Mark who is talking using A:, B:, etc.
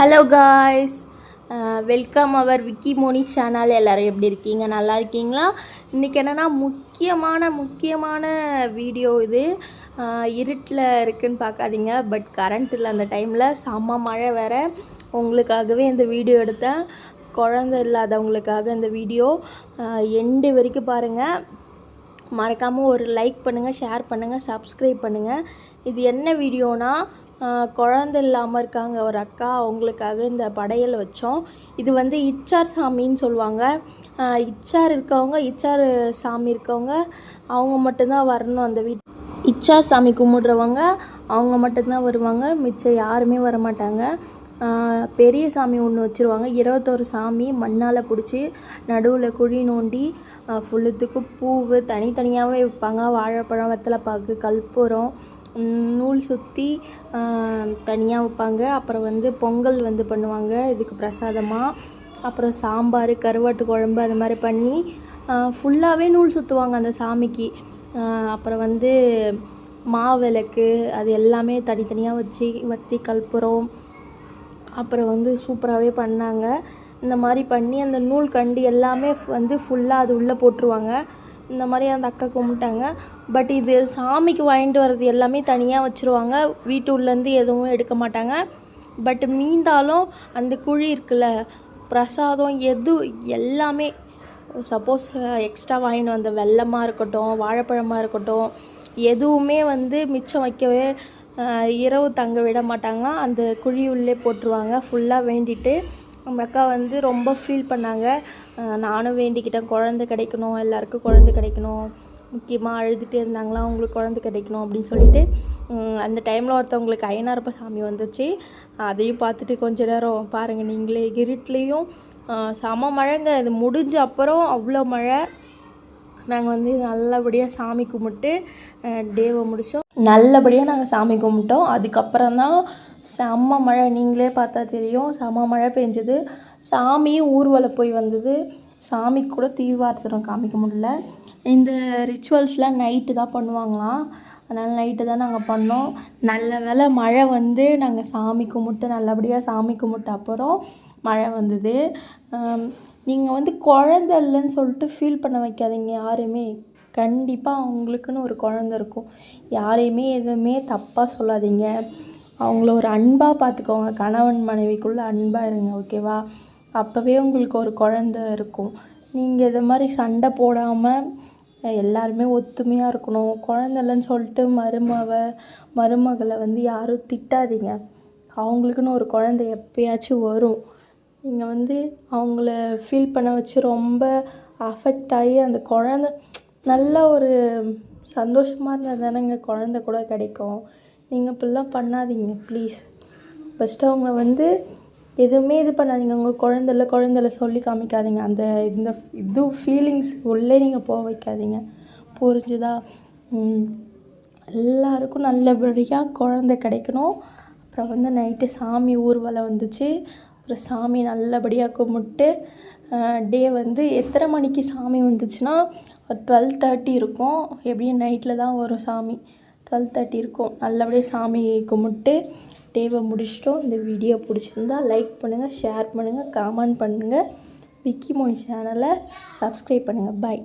A: hello guys welcome our Vicky Moni channel எல்லோரும் எப்படி இருக்கீங்க நல்லா இருக்கீங்களா இன்றைக்கி என்னென்னா முக்கியமான முக்கியமான வீடியோ இது uh, இருட்டில் இருக்குதுன்னு பார்க்காதீங்க பட் கரண்ட் இல்லை அந்த டைமில் செம்ம மழை வேறு உங்களுக்காகவே இந்த வீடியோ எடுத்தேன் குழந்த இல்லாதவங்களுக்காக இந்த வீடியோ எண்டு uh, வரைக்கும் பாருங்கள் மறக்காமல் ஒரு லைக் பண்ணுங்கள் ஷேர் பண்ணுங்கள் சப்ஸ்கிரைப் பண்ணுங்கள் இது என்ன வீடியோனால் குழந்த இல்லாமல் இருக்காங்க ஒரு அக்கா அவங்களுக்காக இந்த படையல் வச்சோம் இது வந்து இச்சார் சாமின்னு சொல்லுவாங்க இச்சார் இருக்கவங்க இச்சார் சாமி இருக்கவங்க அவங்க மட்டும்தான் வரணும் அந்த வீட் இச்சார் சாமி கும்பிடுறவங்க அவங்க மட்டும்தான் வருவாங்க மிச்சம் யாருமே வரமாட்டாங்க பெரிய சாமி ஒன்று வச்சுருவாங்க இருபத்தோரு சாமி மண்ணால் பிடிச்சி நடுவில் குழி நோண்டி ஃபுல்லுத்துக்கும் பூவு தனித்தனியாகவே வைப்பாங்க வாழைப்பழம் வெத்தலைப்பாக்கு கற்பூரம் நூல் சுற்றி தனியாக வைப்பாங்க அப்புறம் வந்து பொங்கல் வந்து பண்ணுவாங்க இதுக்கு பிரசாதமாக அப்புறம் சாம்பார் கருவாட்டு குழம்பு அது மாதிரி பண்ணி ஃபுல்லாகவே நூல் சுற்றுவாங்க அந்த சாமிக்கு அப்புறம் வந்து மாவிளக்கு அது எல்லாமே தனித்தனியாக வச்சு வத்தி கற்பூரம் அப்புறம் வந்து சூப்பராகவே பண்ணாங்க இந்த மாதிரி பண்ணி அந்த நூல் கண்டு எல்லாமே வந்து ஃபுல்லாக அது உள்ளே போட்டுருவாங்க இந்த மாதிரி அந்த அக்கா கும்பிட்டாங்க பட் இது சாமிக்கு வாங்கிட்டு வர்றது எல்லாமே தனியாக வச்சுருவாங்க வீட்டு உள்ளேருந்து எதுவும் எடுக்க மாட்டாங்க பட் மீந்தாலும் அந்த குழி இருக்குல்ல பிரசாதம் எது எல்லாமே சப்போஸ் எக்ஸ்ட்ரா வாங்கிட்டு வந்த வெள்ளமாக இருக்கட்டும் வாழைப்பழமாக இருக்கட்டும் எதுவுமே வந்து மிச்சம் வைக்கவே இரவு தங்க விட மாட்டாங்க அந்த குழி உள்ளே போட்டுருவாங்க ஃபுல்லாக வேண்டிட்டு நம்ம அக்கா வந்து ரொம்ப ஃபீல் பண்ணாங்க நானும் வேண்டிக்கிட்டேன் குழந்த கிடைக்கணும் எல்லாருக்கும் குழந்த கிடைக்கணும் முக்கியமாக அழுதுகிட்டே இருந்தாங்களாம் அவங்களுக்கு குழந்த கிடைக்கணும் அப்படின்னு சொல்லிட்டு அந்த டைமில் ஒருத்தவங்களுக்கு ஐநாரப்ப சாமி வந்துச்சு அதையும் பார்த்துட்டு கொஞ்ச நேரம் பாருங்கள் நீங்களே கிரிட்லேயும் செம மழைங்க இது முடிஞ்ச அப்புறம் அவ்வளோ மழை நாங்கள் வந்து நல்லபடியாக சாமி கும்பிட்டு டேவை முடித்தோம் நல்லபடியாக நாங்கள் சாமி கும்பிட்டோம் அதுக்கப்புறம் தான் செம்ம மழை நீங்களே பார்த்தா தெரியும் செம்ம மழை பெஞ்சது சாமி ஊர்வலம் போய் வந்தது சாமி கூட தீவார்த்தனம் காமிக்க முடியல இந்த ரிச்சுவல்ஸ்லாம் நைட்டு தான் பண்ணுவாங்களாம் அதனால் நைட்டு தான் நாங்கள் பண்ணோம் நல்ல வேலை மழை வந்து நாங்கள் சாமி கும்பிட்டு நல்லபடியாக சாமி கும்பிட்ட அப்புறம் மழை வந்தது நீங்கள் வந்து குழந்த இல்லைன்னு சொல்லிட்டு ஃபீல் பண்ண வைக்காதீங்க யாருமே கண்டிப்பாக அவங்களுக்குன்னு ஒரு குழந்த இருக்கும் யாரையுமே எதுவுமே தப்பாக சொல்லாதீங்க அவங்கள ஒரு அன்பாக பார்த்துக்கோங்க கணவன் மனைவிக்குள்ளே அன்பாக இருங்க ஓகேவா அப்போவே உங்களுக்கு ஒரு குழந்த இருக்கும் நீங்கள் இதை மாதிரி சண்டை போடாமல் எல்லாருமே ஒத்துமையாக இருக்கணும் குழந்தைலன்னு சொல்லிட்டு மருமவ மருமகளை வந்து யாரும் திட்டாதீங்க அவங்களுக்குன்னு ஒரு குழந்தை எப்பயாச்சும் வரும் நீங்கள் வந்து அவங்கள ஃபீல் பண்ண வச்சு ரொம்ப அஃபெக்ட் ஆகி அந்த குழந்த நல்ல ஒரு சந்தோஷமாக இருந்தால் தானேங்க குழந்த கூட கிடைக்கும் நீங்கள் இப்படிலாம் பண்ணாதீங்க ப்ளீஸ் ஃபஸ்ட்டு அவங்கள வந்து எதுவுமே இது பண்ணாதீங்க உங்கள் குழந்தைல குழந்தைல சொல்லி காமிக்காதீங்க அந்த இந்த இது ஃபீலிங்ஸ் உள்ளே நீங்கள் போக வைக்காதீங்க புரிஞ்சுதா எல்லாருக்கும் நல்லபடியாக குழந்த கிடைக்கணும் அப்புறம் வந்து நைட்டு சாமி ஊர்வலம் வந்துச்சு அப்புறம் சாமி நல்லபடியாக கும்பிட்டு டே வந்து எத்தனை மணிக்கு சாமி வந்துச்சுன்னா ஒரு டுவெல் தேர்ட்டி இருக்கும் எப்படியும் நைட்டில் தான் வரும் சாமி டுவெல் தேர்ட்டி இருக்கும் நல்லபடியாக சாமி கும்பிட்டு டேவை முடிச்சிட்டோம் இந்த வீடியோ பிடிச்சிருந்தா லைக் பண்ணுங்கள் ஷேர் பண்ணுங்கள் காமெண்ட் பண்ணுங்கள் விக்கி மோனி சேனலை சப்ஸ்கிரைப் பண்ணுங்கள் பாய்